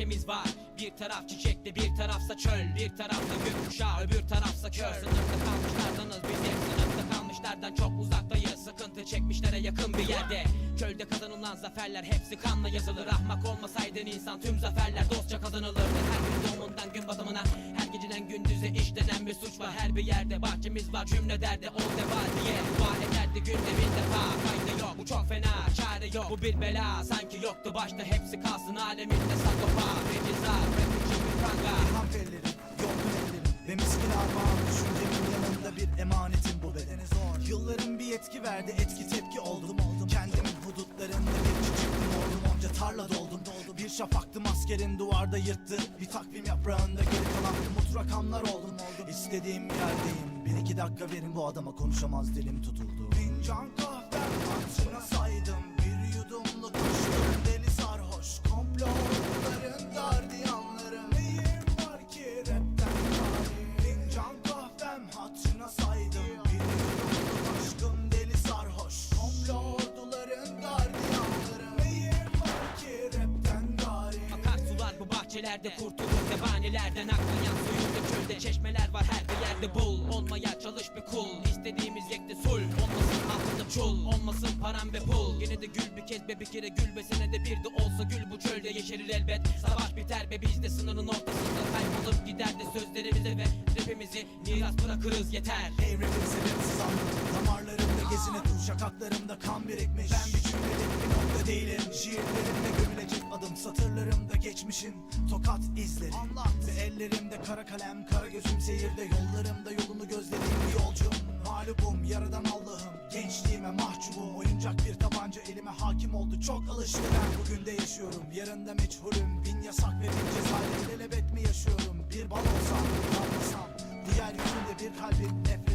ülkemiz var. Bir taraf çiçekli bir tarafsa çöl. Bir tarafta gökkuşağı öbür tarafsa kör. Sınıfta kalmışlardanız biz hep sınıfta kalmışlardan çok uzaktayız. Sıkıntı çekmişlere yakın bir yerde. Çölde kazanılan zaferler hepsi kanla yazılır. Ahmak olmasaydın insan tüm zaferler dostça kazanılırdı. Her gün doğumundan gün batımına Her geceden gündüze işlenen bir suç var. Her bir yerde bahçemiz var cümle derdi ol deva diye. Dua ederdi günde bin defa. Fayda yok bu çok fena çare yok. Bu bir bela sanki yoktu başta. Hepsi kalsın aleminde sakopa İlham tellerim, yorgun ellerim Ve miskin armağan düşüncemin yanında bir emanetim bu bedene zor Yılların bir etki verdi etki tepki oldum oldum Kendimin hudutlarında bir çıktım oldum tarla doldum Bir şafaktım askerin duvarda yırttı Bir takvim yaprağında geri kalan umut rakamlar oldum oldum İstediğim yerdeyim Bir iki dakika verin bu adama konuşamaz dilim tutuldu Fincan kahvem hatırına saydım. Bir yudumluk Bahçelerde kurtulur zebanilerden Aklayan suyunda çölde çeşmeler var her bir yerde bul. Olmaya çalış bir kul. İstediğimiz yekte sul. Olmasın altında çul. Olmasın param ve pul. Yine de gül bir kez be bir kere gül be. Senede bir de olsa gül bu çölde yeşerir elbet. Savaş biter be biz de sınırın ortasında kaybolup gider de sözlerimize ve rapimizi miras bırakırız. Yeter. Ey rapin sebepsiz anladım Damarlarımda gezine dur şakaklarımda kan birikmiş. Ben bir cümlelik bir nokta değilim. Şiirlerimde gömülecek adım Satırlarımda geçmişin tokat izleri. Anlat. Ve ellerimde kara kalem kara gözüm seyirde. Yollarımda yolunu gözlediğim bir yolcum Mağlubum yaradan Allah'ım. Gençliğime mahcubum. Oyuncak bir tabanca elime hakim oldu. Çok alıştı ben bugün de yaşıyorum. Yarında meçhulüm. Bin yasak ve bin cezayla ilelebet mi yaşıyorum? Bir bal olsam kalmasam Diğer yüzünde bir kalbim nefretim